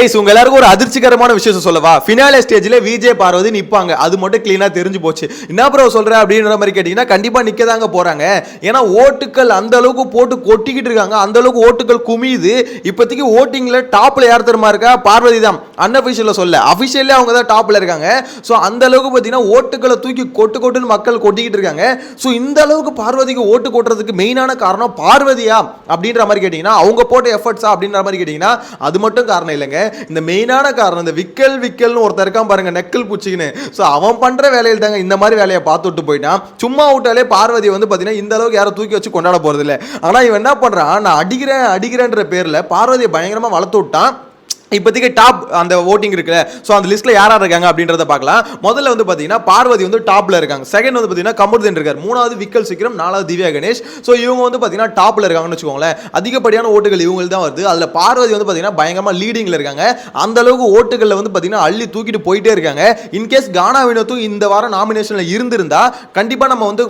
Guys, உங்க எல்லாருக்கும் ஒரு அதிர்ச்சிகரமான விஷயம் சொல்லவா? ஃபினாலே ஸ்டேஜ்ல விஜய் பார்வதி நிப்பாங்க. அது மட்டும் கிளீனா தெரிஞ்சு போச்சு. என்ன ப்ரோ சொல்ற அப்படின்ற மாதிரி கேட்டீங்கன்னா கண்டிப்பா நிக்க தாங்க போறாங்க. ஏன்னா ஓட்டுக்கள் அந்த அளவுக்கு போட்டு கொட்டிக்கிட்டு இருக்காங்க. அந்த அளவுக்கு ஓட்டுகள் குமியுது. இப்போதைக்கு ஓட்டிங்ல டாப்ல யார் தருமா இருக்கா? பார்வதி தான். அன்அபிஷியல சொல்ல அபிஷியலே அவங்க தான் டாப்ல இருக்காங்க. ஸோ அந்த அளவுக்கு பார்த்தீங்கன்னா ஓட்டுகளை தூக்கி கொட்டு கொட்டுன்னு மக்கள் கொட்டிக்கிட்டு இருக்காங்க. ஸோ இந்த அளவுக்கு பார்வதிக்கு ஓட்டு கொட்டுறதுக்கு மெயினான காரணம் பார்வதியா? அப்படின்ற மாதிரி கேட்டிங்கன்னா அவங்க போட்ட எஃபர்ட்ஸா அப்படின்ற மாதிரி கேட்டீங்கன்னா அது மட்டும் காரணம் இல்லைங்க. இந்த மெயினான காரணம் இந்த விக்கல் விக்கல்னு ஒருத்தர் இருக்கான் பாருங்க நெக்கல் பூச்சிக்கின்னு. ஸோ அவன் பண்ற வேலையில் தாங்க இந்த மாதிரி வேலையை பார்த்து விட்டு போயிட்டான். சும்மா விட்டாலே பார்வதி வந்து பார்த்தீங்கன்னா இந்த அளவுக்கு யாரும் தூக்கி வச்சு கொண்டாட போறது இல்லை ஆனால் இவன் என்ன பண்றான்? நான் அடிக்கிறேன் அடிக்கிறேன்ற பேர்ல பார்வதியை பயங்கரமா வளர்த்து விட்டான். இப்போதைக்கு டாப் அந்த ஓட்டிங் இருக்குல்ல ஸோ அந்த லிஸ்ட்டில் யார் யார் இருக்காங்க அப்படின்றத பார்க்கலாம். முதல்ல வந்து பார்த்தீங்கன்னா பார்வதி வந்து டாப்பில் இருக்காங்க. செகண்ட் வந்து பார்த்தீங்கன்னா கமருதன் இருக்கார். மூணாவது விக்கல் சிக்ரம் நாலாவது திவ்யா கணேஷ். ஸோ இவங்க வந்து பார்த்தீங்கன்னா டாப்பில் இருக்காங்கன்னு வச்சுக்கோங்களேன். அதிகப்படியான ஓட்டுகள் இவங்களுக்கு தான் வருது. அதில் பார்வதி வந்து பார்த்தீங்கன்னா பயங்கரமாக லீடிங்கில் இருக்காங்க. அந்த அளவுக்கு ஓட்டுகளில் வந்து பார்த்தீங்கன்னா அள்ளி தூக்கிட்டு போயிட்டே இருக்காங்க. இன்கேஸ் கானா வினோத்தும் இந்த வாரம் நாமினேஷனில் இருந்திருந்தா கண்டிப்பாக நம்ம வந்து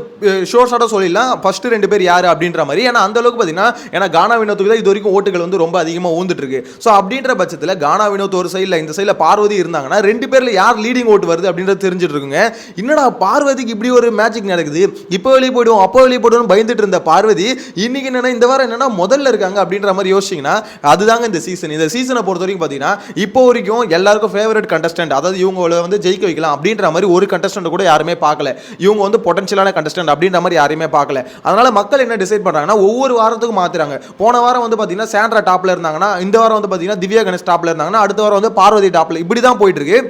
ஷோர் ஷார்ட்டாக சொல்லிடலாம். ஃபர்ஸ்ட் ரெண்டு பேர் யார் அப்படின்ற மாதிரி. ஏன்னா அந்த அளவுக்கு பார்த்தீங்கன்னா ஏன்னா கானா வினோத்துக்கு தான் இது வரைக்கும் ஓட்டுகள் வந்து ரொம்ப அதிகமாக ஊந்துட்டு இருக்கு. ஸோ அப்படின்ற பட்சத்தில் கானா வினோத் ஒரு சைடில் இந்த சைடில் பார்வதி இருந்தாங்கன்னா ரெண்டு பேரில் யார் லீடிங் ஓட்டு வருது அப்படின்றது தெரிஞ்சுட்டு இருக்குங்க. என்னடா பார்வதிக்கு இப்படி ஒரு மேஜிக் நடக்குது? இப்போ வெளியே போயிடுவோம் அப்போ வெளியே போயிடுவோம் பயந்துட்டு இருந்த பார்வதி இன்னைக்கு என்னன்னா இந்த வாரம் என்னன்னா முதல்ல இருக்காங்க அப்படின்ற மாதிரி யோசிச்சிங்கன்னா அதுதாங்க இந்த சீசன் இந்த சீசனை பொறுத்த வரைக்கும் பார்த்தீங்கன்னா இப்போ வரைக்கும் எல்லாருக்கும் ஃபேவரட் கண்டஸ்டன்ட் அதாவது இவங்கள வந்து ஜெயிக்க வைக்கலாம் அப்படின்ற மாதிரி ஒரு கண்டஸ்டன்ட் கூட யாருமே பார்க்கல. இவங்க வந்து பொட்டன்ஷியலான கண்டஸ்டன்ட் அப்படின்ற மாதிரி யாருமே பார்க்கல. அதனால மக்கள் என்ன டிசைட் பண்ணுறாங்கன்னா ஒவ்வொரு வாரத்துக்கும் மாற்றுறாங்க போன வாரம் வந்து பார்த்தீங்கன்னா சாண்ட்ரா டாப்ல இருந்தாங்கன்னா இந்த வாரம் வந்து பார்த்தீங்கன்னா திவ்யா கணேஷ் டாப் டாப்பில் இருந்தாங்கன்னா அடுத்த வாரம் வந்து பார்வதி டாப்ல இப்படி தான் போயிட்டு இருக்கு.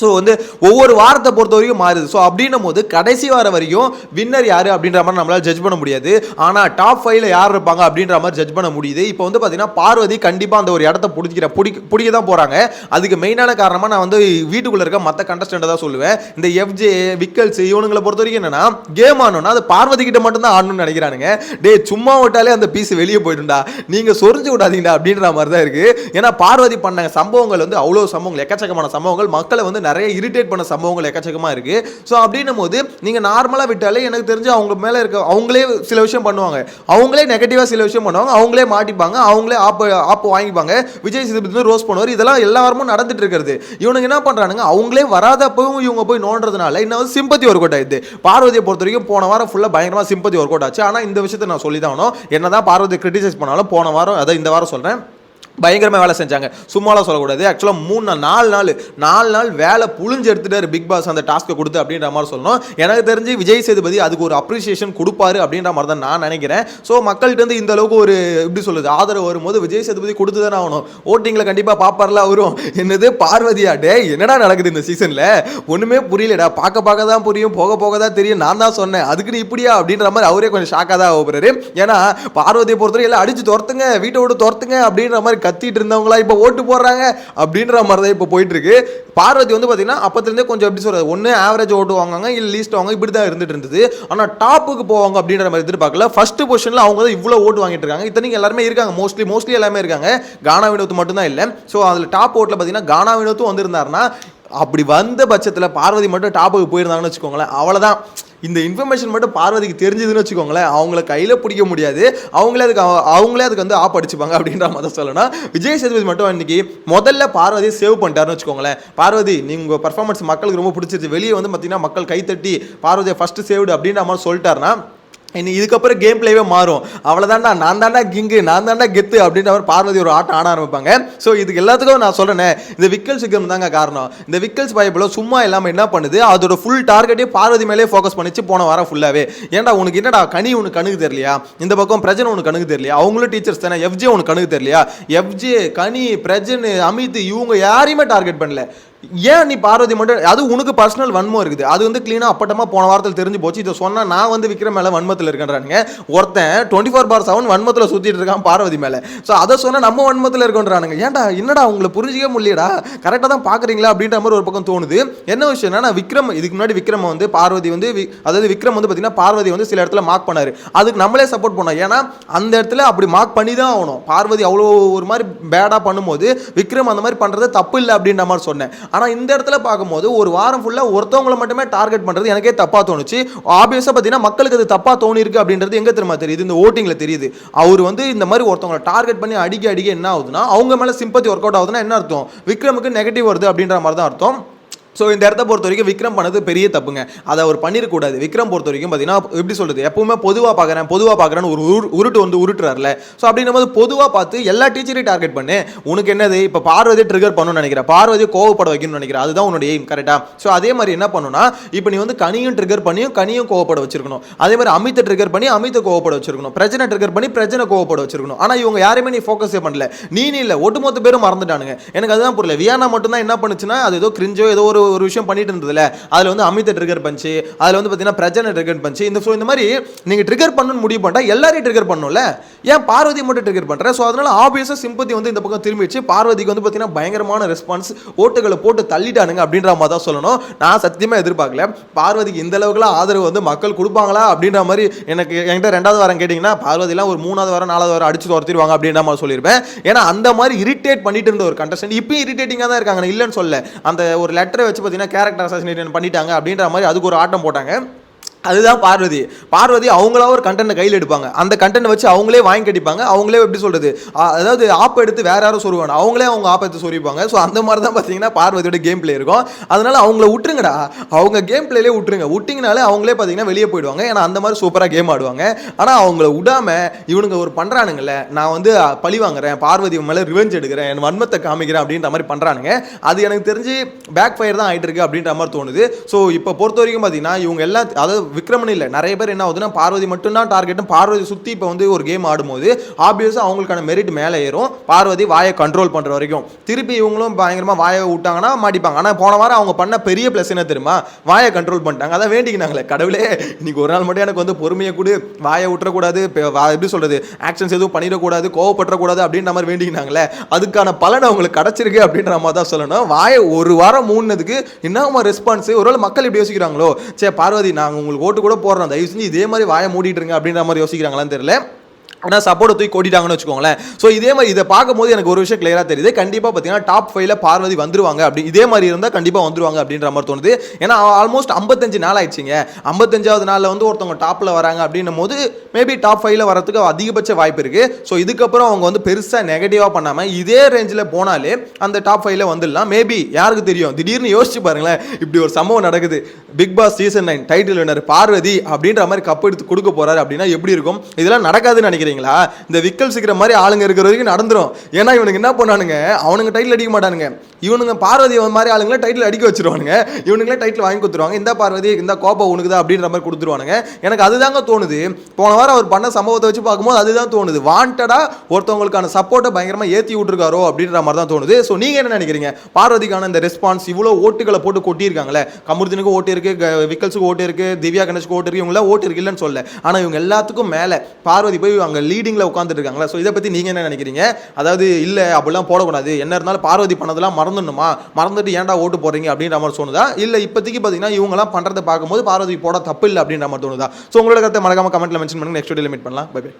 ஸோ வந்து ஒவ்வொரு வாரத்தை பொறுத்த வரைக்கும் மாறுது. ஸோ அப்படின்னும் போது கடைசி வாரம் வரைக்கும் வின்னர் யார் அப்படின்ற மாதிரி நம்மளால் ஜட்ஜ் பண்ண முடியாது. ஆனால் டாப் ஃபைவ்ல யார் இருப்பாங்க அப்படின்ற மாதிரி ஜட்ஜ் பண்ண முடியுது. இப்போ வந்து பார்த்தீங்கன்னா பார்வதி கண்டிப்பாக அந்த ஒரு இடத்த பிடிக்கிற பிடிக்க பிடிக்க தான் போகிறாங்க அதுக்கு மெயினான காரணமாக நான் வந்து வீட்டுக்குள்ளே இருக்க மற்ற கண்டஸ்டண்ட்டை தான் சொல்லுவேன். இந்த எஃப்ஜே விக்கல்ஸ் இவனுங்களை பொறுத்த வரைக்கும் என்னன்னா கேம் ஆடணும்னா அது பார்வதி கிட்ட மட்டும்தான் ஆடணும்னு நினைக்கிறானுங்க. டே சும்மா விட்டாலே அந்த பீஸ் வெளியே போயிடும்டா. நீங்கள் சொரிஞ்சு விடாதீங்கடா அப்படின்ற மாதிரி தான் இருக்குது ஏன்னா பார்வதி பண்ண சம்பவங்கள் வந்து அவ்வளோ சம்பவங்கள் எக்கச்சக்கமான சம்பவங்கள். மக்களை வந்து நிறைய இரிட்டேட் பண்ண சம்பவங்கள் எக்கச்சக்கமாக இருக்கு. ஸோ அப்படின்னும் போது நீங்கள் நார்மலாக விட்டாலே எனக்கு தெரிஞ்சு அவங்க மேலே இருக்க அவங்களே சில விஷயம் பண்ணுவாங்க. அவங்களே நெகட்டிவாக சில விஷயம் பண்ணுவாங்க. அவங்களே மாட்டிப்பாங்க. அவங்களே ஆப்பு ஆப்பு வாங்கிப்பாங்க. விஜய் சேதுபதி ரோஸ் பண்ணுவார். இதெல்லாம் எல்லா வாரமும் நடந்துட்டு இருக்கிறது. இவனுங்க என்ன பண்ணுறானுங்க அவங்களே வராதப்பவும் இவங்க போய் நோண்டுறதுனால இன்னும் சிம்பத்தி ஒர்க் அவுட் ஆயிடுது. பார்வதியை பொறுத்த வரைக்கும் போன வாரம் ஃபுல்லாக பயங்கரமாக சிம்பத்தி ஒர்க் அவுட் ஆச்சு. ஆனால் இந்த விஷயத்தை நான் சொல்லி தான் ஆகணும். என்னதான் பார்வதி கிரிட்டிசைஸ் பண்ணாலும் போன வாரம் அதை இந்த வாரம் சொல்கிறேன் பயங்கரமாக வேலை செஞ்சாங்க. சும்மாலாம் சொல்லக்கூடாது. ஆக்சுவலாக மூணு நாள் நாலு நாள் நாலு நாள் வேலை புழிஞ்சு எடுத்துட்டாரு பிக் பாஸ் அந்த டாஸ்க்கை கொடுத்து அப்படின்ற மாதிரி சொல்லணும். எனக்கு தெரிஞ்சு விஜய் சேதுபதி அதுக்கு ஒரு அப்ரிசியேஷன் கொடுப்பாரு அப்படின்ற மாதிரி தான் நான் நினைக்கிறேன். ஸோ மக்கள்கிட்ட இருந்து இந்த அளவுக்கு ஒரு எப்படி சொல்லுது ஆதரவு வரும்போது விஜய் சேதுபதி கொடுத்து தானே ஆகணும். ஓட்டிங்கில் கண்டிப்பாக பாப்பார்லாம் வரும். என்னது பார்வதியா? டே என்னடா நடக்குது இந்த சீசனில் ஒன்றுமே புரியலடா. பார்க்க பார்க்க தான் புரியும். போக போக தான் தெரியும். நான் தான் சொன்னேன். அதுக்கு நீ இப்படியா? அப்படின்ற மாதிரி அவரே கொஞ்சம் ஷாக்காக தான் ஆகுறாரு ஏன்னா பார்வதியை பொறுத்தவரை எல்லாம் அடிச்சு துரத்துங்க. வீட்டை விட்டு துரத்துங்க அப்படின்ற மாதிரி கத்திட்டு இருந்தவங்களா இப்போ ஓட்டு போடுறாங்க அப்படின்ற மாதிரி தான் இப்போ போயிட்டுருக்கு. பார்வதி வந்து பார்த்தீங்கன்னா அப்போத்துலேருந்தே கொஞ்சம் எப்படி சொல்கிறது ஒன்று ஆவரேஜ் ஓட்டு வாங்குவாங்க இல்லை லீஸ்ட் வாங்க இப்படி தான் இருந்துட்டு இருந்தது ஆனால் டாப்புக்கு போவாங்க அப்படின்ற மாதிரி எதிர்பார்க்கல. ஃபர்ஸ்ட் பொசிஷனில் அவங்க தான் இவ்வளோ ஓட்டு வாங்கிட்டு இருக்காங்க. இத்தனைக்கு எல்லாருமே இருக்காங்க. மோஸ்ட்லி மோஸ்ட்லி எல்லாமே இருக்காங்க. கானா வினோத் மட்டும்தான் இல்லை. ஸோ அதில் டாப் ஓட்டில் பார்த்தீங்கன்னா கானா வினோத்தும் வந்திருந்தாருன்னா அப்படி வந்த பட்சத்தில் பார்வதி மட்டும் டாப்புக்கு போயிருந்தாங்கன்னு வச்சுக்கோங்களேன். அவ்வளோதான் இந்த இன்ஃபர்மேஷன் மட்டும் பார்வதிக்கு தெரிஞ்சதுன்னு வச்சுக்கோங்களேன். அவங்கள கையில் பிடிக்க முடியாது. அவங்களே அதுக்கு அவங்களே அதுக்கு வந்து ஆப் அடிச்சுப்பாங்க அப்படின்ற மாதிரி சொல்லணும். விஜய் சேதுபதி மட்டும் இன்னைக்கு முதல்ல பார்வதி சேவ் பண்ணிட்டாருன்னு வச்சுக்கோங்களேன். பார்வதி நீங்கள் பர்ஃபார்மன்ஸ் மக்களுக்கு ரொம்ப பிடிச்சிருச்சு. வெளியே வந்து பார்த்தீங்கன்னா மக்கள் கைத்தட்டி பார்வதியை ஃபஸ்ட்டு சேவ்டு அப்படின்ற மாதிரி சொல்லிட்டாருன்னா இனி இதுக்கப்புறம் கேம் பிளேவே மாறும். அவ்வளோதாண்டா நான் தாண்டா கிங்கு நான் தாண்டா கெத்து அப்படின்ற மாதிரி பார்வதி ஒரு ஆட்டம் ஆட ஆரம்பிப்பாங்க. ஸோ இதுக்கு எல்லாத்துக்கும் நான் சொல்கிறேன் இந்த விக்கல்ஸ் கேம் தாங்க காரணம். இந்த விக்கல்ஸ் பைப்பில் சும்மா இல்லாமல் என்ன பண்ணுது? அதோட ஃபுல் டார்கெட்டே பார்வதி மேலே ஃபோக்கஸ் பண்ணிச்சு போன வாரம் ஃபுல்லாகவே ஏன்டா உனக்கு என்னடா கனி உனக்கு கணுக்கு தெரியலையா? இந்த பக்கம் பிரஜன் உனக்கு கணுக்கு தெரியலையா? அவங்களும் டீச்சர்ஸ் தானே. எஃப்ஜே உனக்கு கணுக்கு தெரியலையா? எஃப்ஜே கனி பிரஜன் அமித் இவங்க யாரையுமே டார்கெட் பண்ணல. ஏன் நீ பார்வதி மட்டும் அது உனக்கு பர்சனல் வன்மம் இருக்குது. அது வந்து க்ளீனாக அப்பட்டமாக போன வாரத்தில் தெரிஞ்சு போச்சு. இதை சொன்னால் நான் வந்து விக்ரம் மேலே வன்மத்தில் இருக்கேன்றானுங்க ஒருத்தன் டுவெண்ட்டி ஃபோர் பார் செவன் வன்மத்தில் சுற்றிட்டு இருக்கான் பார்வதி மேலே. ஸோ அதை சொன்னால் நம்ம வன்மத்தில் இருக்கோன்றானுங்க ஏன்டா என்னடா உங்களை புரிஞ்சிக்க முடியலடா கரெக்டாக தான் பார்க்குறீங்களா? அப்படின்ற மாதிரி ஒரு பக்கம் தோணுது. என்ன விஷயம்னா நான் விக்ரம் இதுக்கு முன்னாடி விக்ரம் வந்து பார்வதி வந்து வி- அதாவது விக்ரம் வந்து பார்த்தீங்கன்னா பார்வதி வந்து சில இடத்துல மார்க் பண்ணார். அதுக்கு நம்மளே சப்போர்ட் பண்ணோம். ஏன்னா அந்த இடத்துல அப்படி மார்க் பண்ணி தான் ஆகணும். பார்வதி அவ்வளோ ஒரு மாதிரி பேடாக பண்ணும்போது விக்ரம் அந்த மாதிரி பண்ணுறது தப்பு இல்லை அப்படின்ற மாதிரி சொன்னேன். ஆனால் இந்த இடத்துல பார்க்கும்போது ஒரு வாரம் ஃபுல்லாக ஒருத்தவங்களை மட்டுமே டார்கெட் பண்ணுறது எனக்கே தப்பாக தோணுச்சு. ஆப்வியஸாக பார்த்தீங்கன்னா மக்களுக்கு அது தப்பாக தோணிருக்கு அப்படின்றது எங்கே தெரியுமா தெரியுது? இந்த ஓட்டிங்கில் தெரியுது. அவர் வந்து இந்த மாதிரி ஒருத்தவங்களை டார்கெட் பண்ணி அடிக்க அடிக்க என்ன ஆகுதுன்னா அவங்க மேலே சிம்பத்தி ஒர்க் அவுட் ஆகுதுன்னா என்ன அர்த்தம்? விக்ரமுக்கு நெகட்டிவ் வருது அப்படின்ற மாதிரி தான் அர்த்தம். ஸோ இந்த இடத்த பொறுத்த வரைக்கும் விக்ரம் பண்ணது பெரிய தப்புங்க. அதை அவர் பண்ணிடக்கூடாது விக்ரம் பொறுத்த வரைக்கும் பார்த்தீங்கன்னா எப்படி சொல்கிறது எப்பவுமே பொதுவாக பார்க்குறேன் பொதுவாக பார்க்குறேன்னு ஒரு உரு- உருட்டு வந்து உருட்டுறாருல. ஸோ அப்படின்னும் போது பொதுவாக பார்த்து எல்லா டீச்சரையும் டார்கெட் பண்ணு. உனக்கு என்னது? இப்போ பார்வதி ட்ரிகர் பண்ணணும்னு நினைக்கிறேன் பார்வதியை கோவப்பட வைக்கணும்னு நினைக்கிறேன் அதுதான் உன்னுடைய எய்ம் கரெக்டாக ஸோ அதே மாதிரி என்ன பண்ணணும்னா இப்போ நீ வந்து கனியும் ட்ரிகர் பண்ணியும் கனியும் கோவப்பட வச்சிருக்கணும். அதே மாதிரி அமித்தை ட்ரிகர் பண்ணி அமித்தை கோவப்பட வச்சிருக்கணும். பிரச்சனை ட்ரிகர் பண்ணி பிரச்சனை கோவப்பட வச்சிருக்கணும். ஆனால் இவங்க யாருமே நீ ஃபோக்கஸே பண்ணல. நீ நீ இல்லை. ஒட்டுமொத்த பேரும் மறந்துட்டானுங்க. எனக்கு அதுதான் புரியல. வியானா மட்டும்தான் என்ன பண்ணுச்சுன்னா அது ஏதோ கிரிஞ்சோ ஏதோ ஒரு ஒரு விஷயம் பண்ணிட்டு இருந்ததுல. அதில் வந்து அமித ட்ரிகர் பஞ்சு அதில் வந்து பார்த்தீங்கன்னா பிரஜனை ட்ரிகர் பஞ்சு இந்த ஸோ இந்த மாதிரி நீங்கள் ட்ரிகர் பண்ணணும்னு முடிவு பண்ணிட்டா எல்லாரையும் ட்ரிகர் பண்ணும்ல. ஏன் பார்வதி மட்டும் ட்ரிகர் பண்ணுறேன் ஸோ அதனால ஆப்வியஸாக சிம்பத்தி வந்து இந்த பக்கம் திரும்பிடுச்சு. பார்வதிக்கு வந்து பார்த்தீங்கன்னா பயங்கரமான ரெஸ்பான்ஸ் ஓட்டுகளை போட்டு தள்ளிட்டானுங்க அப்படின்ற மாதிரி தான் சொல்லணும். நான் சத்தியமாக எதிர்பார்க்கல. பார்வதிக்கு இந்த அளவுக்குலாம் ஆதரவு வந்து மக்கள் கொடுப்பாங்களா அப்படின்ற மாதிரி எனக்கு என்கிட்ட ரெண்டாவது வாரம் கேட்டிங்கன்னா பார்வதிலாம் ஒரு மூணாவது வாரம் நாலாவது வாரம் அடிச்சு துரத்திடுவாங்க அப்படின்ற மாதிரி சொல்லியிருப்பேன். ஏன்னா அந்த மாதிரி இரிட்டேட் பண்ணிட்டு இருந்த ஒரு கண்டஸ்டன்ட் இப்பயும் இரிட்டேட்டிங்காக தான் இருக்காங்க நான் இல்லைன்னு சொல்ல அந்த ஒரு லெட்டரை வச்சு பார்த்தீங்கன்னா கேரக்டர் அசாசினேஷன் பண்ணிட்டாங்க அப்படின்ற மாதிரி அதுக்கு ஒரு ஆட்டம் போட்டாங்க. அதுதான் பார்வதி. பார்வதி அவங்களா ஒரு கண்டென்ட் கையில் எடுப்பாங்க. அந்த கண்டென்ட் வச்சு அவங்களே வாங்கி கட்டிப்பாங்க. அவங்களே எப்படி சொல்றது? அதாவது ஆப் எடுத்து வேற யாரும் சொல்லுவாங்க அவங்களே அவங்க ஆப் எடுத்து சொல்லிப்பாங்க ஸோ அந்த மாதிரி தான் பார்த்தீங்கன்னா பார்வதியோட கேம் பிளே இருக்கும். அதனால அவங்கள விட்டுருங்கடா. அவங்க கேம் பிளேலே விட்டுருங்க. விட்டிங்கனாலே அவங்களே பார்த்தீங்கன்னா வெளியே போயிடுவாங்க. ஏன்னா அந்த மாதிரி சூப்பராக கேம் ஆடுவாங்க. ஆனால் அவங்கள விடாம இவனுங்க ஒரு பண்றானுங்கல்ல. நான் வந்து பழி வாங்குறேன். பார்வதி மேலே ரிவெஞ்ச் எடுக்கிறேன். என் வன்மத்தை காமிக்கிறேன் அப்படின்ற மாதிரி பண்றானுங்க. அது எனக்கு தெரிஞ்சு பேக் ஃபயர் தான் ஆயிட்டு இருக்கு அப்படின்ற மாதிரி தோணுது. ஸோ இப்போ பொறுத்த வரைக்கும் பார்த்தீங்கன்னா இவங்க எல்லாம் அதாவது விக்ரமன் இல்லை. நிறைய பேர் என்ன ஆகுதுன்னா பார்வதி மட்டும்தான் டார்கெட்டும் பார்வதி சுற்றி இப்போ வந்து ஒரு கேம் ஆடும்போது ஆப்வியஸாக அவங்களுக்கான மெரிட் மேலே ஏறும். பார்வதி வாயை கண்ட்ரோல் பண்ணுற வரைக்கும். திருப்பி இவங்களும் பயங்கரமாக வாயை விட்டாங்கன்னா மாட்டிப்பாங்க. ஆனால் போன வாரம் அவங்க பண்ண பெரிய ப்ளஸ் என்ன தெரியுமா? வாயை கண்ட்ரோல் பண்ணிட்டாங்க. அதான் வேண்டிக்கினாங்களே. கடவுளே இன்னைக்கு ஒரு நாள் மட்டும் எனக்கு வந்து பொறுமையை கொடு. வாயை விட்டுறக்கூடாது. எப்படி சொல்கிறது ஆக்ஷன்ஸ் எதுவும் பண்ணிடக்கூடாது. கோவப்பட்டுறக்கூடாது அப்படின்ற மாதிரி வேண்டிக்கினாங்களே. அதுக்கான பலன் அவங்களுக்கு கிடச்சிருக்கு அப்படின்ற மாதிரி தான் சொல்லணும். வாயை ஒரு வாரம் மூணுனதுக்கு என்னமா ரெஸ்பான்ஸ் ஒருவேளை மக்கள் இப்படி யோசிக்கிறாங்களோ? சே பார்வதி நாங்கள் உங்களுக்கு ஓட்டு கூட போடுறோம் தயவு செஞ்சு இதே மாதிரி வாயை மூடிட்டு இருங்க அப்படின்ற மாதிரி யோசிக்கிறாங்களான்னு தெரியல. ஆனால் சப்போர்ட்டை தூக்கி கொட்டிட்டாங்கன்னு வச்சுக்கோங்களேன். ஸோ இதே மாதிரி இதை பார்க்கும்போது எனக்கு ஒரு விஷயம் கிளியராக தெரியுது. கண்டிப்பாக பார்த்தீங்கன்னா டாப் ஃபைவ்ல பார்வதி வந்துருவாங்க. அப்படி இதே மாதிரி இருந்தால் கண்டிப்பாக வந்துருவாங்க அப்படின்ற மாதிரி தோணுது. ஏன்னா ஆல்மோஸ்ட் ஐம்பத்தஞ்சு நாள் ஆயிடுச்சுங்க. ஐம்பத்தஞ்சாவது நாளில் வந்து ஒருத்தவங்க டாப்பில் வராங்க அப்படின்னும் போது மேபி டாப் ஃபைவ்ல வரதுக்கு அதிகபட்ச வாய்ப்பு இருக்குது ஸோ இதுக்கப்புறம் அவங்க வந்து பெருசாக நெகட்டிவாக பண்ணாமல் இதே ரேஞ்சில் போனாலே அந்த டாப் ஃபைவ்ல வந்துடலாம். மேபி யாருக்கு தெரியும்? திடீர்னு யோசிச்சு பாருங்களேன். இப்படி ஒரு சம்பவம் நடக்குது. Bigg Boss season nine title winner Parvathi அப்படின்ற மாதிரி கப் எடுத்து கொடுக்க போகிறாரு அப்படின்னா எப்படி இருக்கும்? இதெல்லாம் நடக்காதுன்னு நினைக்கிறேன் சரிங்களா இந்த விக்கல் சிக்கிற மாதிரி ஆளுங்க இருக்கிற வரைக்கும் நடந்துடும் ஏன்னா இவனுக்கு என்ன பண்ணானுங்க? அவனுங்க டைட்டில் அடிக்க மாட்டானுங்க. இவனுங்க பார்வதி மாதிரி ஆளுங்களை டைட்டில் அடிக்க வச்சிருவானுங்க. இவனுங்களே டைட்டில் வாங்கி கொடுத்துருவாங்க. இந்த பார்வதி இந்த கோபம் உனக்கு தான் அப்படின்ற மாதிரி கொடுத்துருவானுங்க. எனக்கு அதுதாங்க தோணுது. போன வாரம் அவர் பண்ண சம்பவத்தை வச்சு பார்க்கும்போது அதுதான் தோணுது. வாண்டடாக ஒருத்தவங்களுக்கான சப்போர்ட்டை பயங்கரமாக ஏற்றி விட்டுருக்காரோ அப்படின்ற மாதிரி தான் தோணுது. ஸோ நீங்கள் என்ன நினைக்கிறீங்க? பார்வதிக்கான இந்த ரெஸ்பான்ஸ் இவ்வளோ ஓட்டுகளை போட்டு கொட்டியிருக்காங்களே கமுர்தினுக்கு ஓட்டு இருக்கு விக்கல்ஸுக்கு ஓட்டு இருக்கு திவ்யா கணேஷ்க்கு ஓட்டு இருக்கு இவங்களாம் ஓட்டு இருக்கு இல்லைன்னு சொல்ல ஆனால் இவங்க எல்லாத்துக்கும் மேலே பார்வதி போய் அங்க லீடிங்ல உட்காந்துட்டு இருக்காங்களா? ஸோ இதை பத்தி நீங்க என்ன நினைக்கிறீங்க? அதாவது இல்ல அப்படிலாம் போடக்கூடாது. என்ன இருந்தாலும் பார்வதி பண்ணதெல்லாம் மறந்துடணுமா? மறந்துட்டு ஏன்டா ஓட்டு போடுறீங்க? அப்படின்ற மாதிரி தோணுதா? இல்ல இப்போதைக்கு பார்த்தீங்கன்னா இவங்கலாம் பண்றதை பார்க்கும்போது பார்வதி போட தப்பு இல்லை அப்படின்ற மாதிரி தோணுதா? ஸோ உங்களோட கருத்தை மறக்காம கமெண்ட்ல மென்ஷன் பண்ணுங்க. நெக்ஸ்ட் வீடியோ மீட் பண்ணலாம். Bye bye